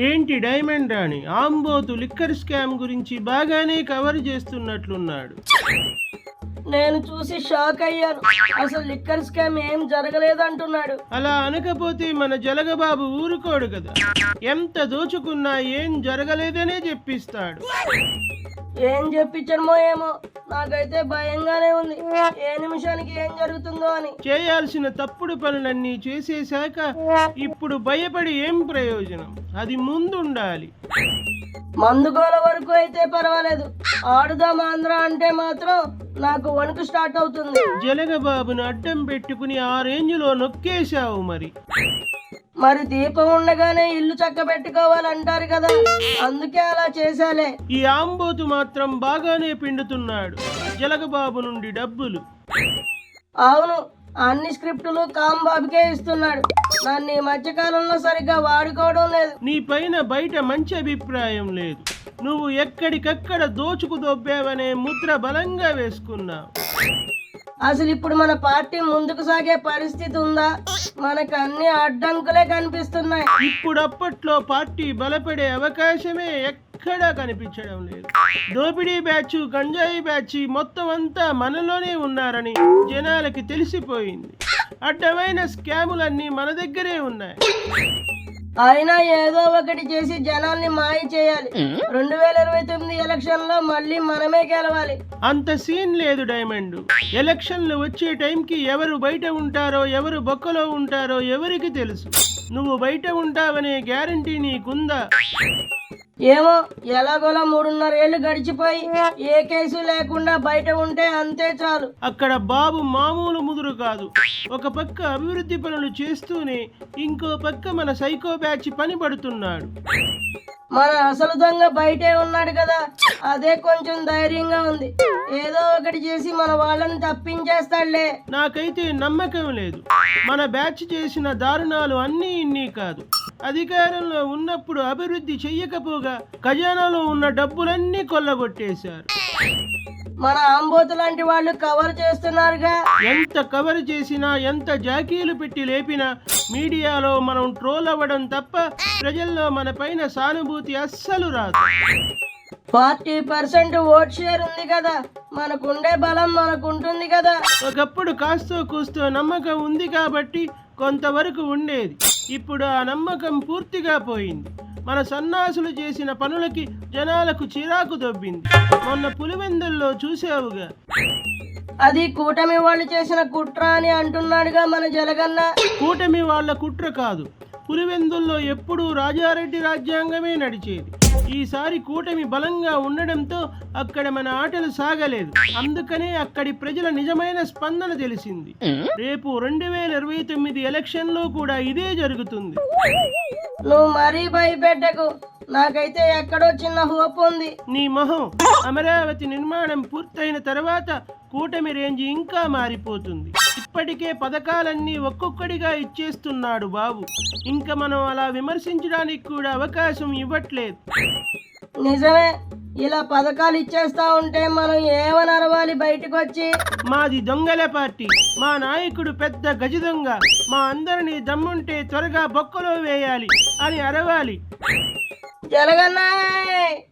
ఏంటి డైమండ్ రాణి? ఆంబోతు liquor scam గురించి బాగానే కవర్ చేస్తున్నట్లున్నాడు. నేను చూసి షాక్ అయ్యాను. అసలు లిక్కర్ స్కామ్ ఏం జరగలేదు అంటున్నాడు అలా అనకపోతే మన జలగబాబు ఊరుకోడు కదా. ఎంత దోచుకున్నా ఏం జరగలేదనే చెప్పిస్తాడు. ఏం చెప్పించడమో ఏమో. నాకైతే భయంగానే ఉంది. ఏ నిమిషానికి ఏం జరుగుతుందో అని. చేయాల్సిన తప్పుడు పనులన్నీ చేసేశాక ఇప్పుడు భయపడి ఏం ప్రయోజనం? అది ముందుండాలి. మందుగోల వరకు అయితే పర్వాలేదు. ఆడుదాం ఆంధ్ర అంటే మాత్రం నాకు వణుకు స్టార్ట్ అవుతుంది. జలగబాబును అడ్డం పెట్టుకుని ఆ రేంజ్లో నొక్కేశావు మరి. మరి దీపం ఉండగానే ఇల్లు చక్క పెట్టుకోవాలంటారు కదా. అందుకే అలా చేశాలే. ఈ ఆంబోతు మాత్రం బాగానే పిండుతున్నాడు. జలగబాబు నుండి డబ్బులు. అవును అన్ని స్క్రిప్టులు కాంబాబుకే ఇస్తున్నాడు. నన్ను ఈ మధ్యకాలంలో సరిగ్గా వాడుకోవడం లేదు. నీ పైన బయట మంచి అభిప్రాయం లేదు. నువ్వు ఎక్కడికక్కడ దోచుకు దొబ్బావనే ముద్ర బలంగా వేసుకున్నావు. అసలు ఇప్పుడు మన పార్టీ ముందుకు సాగే పరిస్థితి ఉందా? మనకు అన్ని అడ్డంకులే కనిపిస్తున్నాయి. ఇప్పుడప్పట్లో పార్టీ బలపడే అవకాశమే ఎక్కడా కనిపించడం లేదు. దోపిడీ బ్యాచ్ గంజాయి బ్యాచ్ మొత్తం అంతా మనలోనే ఉన్నారని జనాలకి తెలిసిపోయింది. అడ్డమైన స్కాములన్నీ మన దగ్గరే ఉన్నాయి. అయినా ఏదో ఒకటి చేసి జనాల్ని మాయ చేయాలి. రెండు వేల ఇరవై తొమ్మిది ఎలక్షన్లో మళ్ళీ మనమే గెలవాలి. అంత సీన్ లేదు డైమండ్. ఎలక్షన్లు వచ్చే టైంకి ఎవరు బయట ఉంటారో ఎవరు బొక్కలో ఉంటారో ఎవరికి తెలుసు? నువ్వు బయట ఉంటావనే గ్యారంటీ నీకుందా? ఏమో ఎలాగోలా మూడున్నర ఏళ్ళు గడిచిపోయి ఏ కేసు లేకుండా బయట ఉంటే అంతే చాలు. అక్కడ బాబు మామూలు ముదురు కాదు. ఒక పక్క అభివృద్ధి పనులు చేస్తూనే ఇంకో పక్క మన సైకో బ్యాచ్ పని పడుతున్నాడు మన అసలు దొంగ బయటే ఉన్నాడు కదా. అదే కొంచెం ధైర్యంగా ఉంది. ఏదో ఒకటి చేసి మన వాళ్ళని తప్పించేస్తాడులే. నాకైతే నమ్మకం లేదు. మన బ్యాచ్ చేసిన దారుణాలు అన్నీ ఇన్ని కాదు. అధికారంలో ఉన్నప్పుడు అభివృద్ధి చెయ్యకపోగా ఖజానాలో ఉన్న డబ్బులన్నీ కొల్లగొట్టేశారు. మన ఆంబోతు లాంటి వాళ్ళు కవర్ చేస్తున్నారుగా. ఎంత కవర్ చేసినా ఎంత జాకీలు పెట్టి లేపినా మీడియాలో మనం ట్రోల్ అవ్వడం తప్ప ప్రజల్లో మన పైన సానుభూతి అస్సలు రాదు. ఫార్టీ పర్సెంట్ ఓట్ షేర్ ఉంది కదా. మనకుండే బలం మనకుంటుంది కదా. ఒకప్పుడు కాస్తో కూస్తో నమ్మకం ఉంది కాబట్టి కొంతవరకు ఉండేది. ఇప్పుడు ఆ నమ్మకం పూర్తిగా పోయింది. మన సన్నాసులు చేసిన పనులకి జనాలకు చిరాకు దొబ్బింది. మొన్న పులివెందుల్లో చూసావుగా. అది కూటమి వాళ్ళు చేసిన కుట్ర అని అంటున్నాడుగా మన జలగన్న కూటమి వాళ్ళ కుట్ర కాదు. పులివెందుల్లో ఎప్పుడూ రాజారెడ్డి రాజ్యాంగమే నడిచేది. ఈసారి కూటమి బలంగా ఉండడంతో అక్కడ మన ఆటలు సాగలేదు. అందుకనే అక్కడి ప్రజల నిజమైన స్పందన తెలిసింది. రేపు రెండు వేల ఇరవై తొమ్మిది ఎలక్షన్లో కూడా ఇదే జరుగుతుంది. నువ్వు మరీ భయపెట్టకు. నాకైతే ఎక్కడో చిన్న హోప్ ఉంది. నీ మొహం అమరావతి నిర్మాణం పూర్తయిన తర్వాత కూటమి రేంజ్ ఇంకా మారిపోతుంది. ఇప్పటికే పథకాలన్నీ ఒక్కొక్కడిగా ఇచ్చేస్తున్నాడు బాబు. ఇంకా మనం అలా విమర్శించడానికి కూడా అవకాశం ఇవ్వట్లేదు. నిజమే ఇలా పథకాలు ఇచ్చేస్తా ఉంటే మనం ఏమని అరవాలి బయటకు వచ్చి మాది దొంగల పార్టీ. మా నాయకుడు పెద్ద గజ దొంగ. మా అందరినీ దమ్ముంటే త్వరగా బొక్కలో వేయాలి. అని అరవాలి. జలగన్నాయ్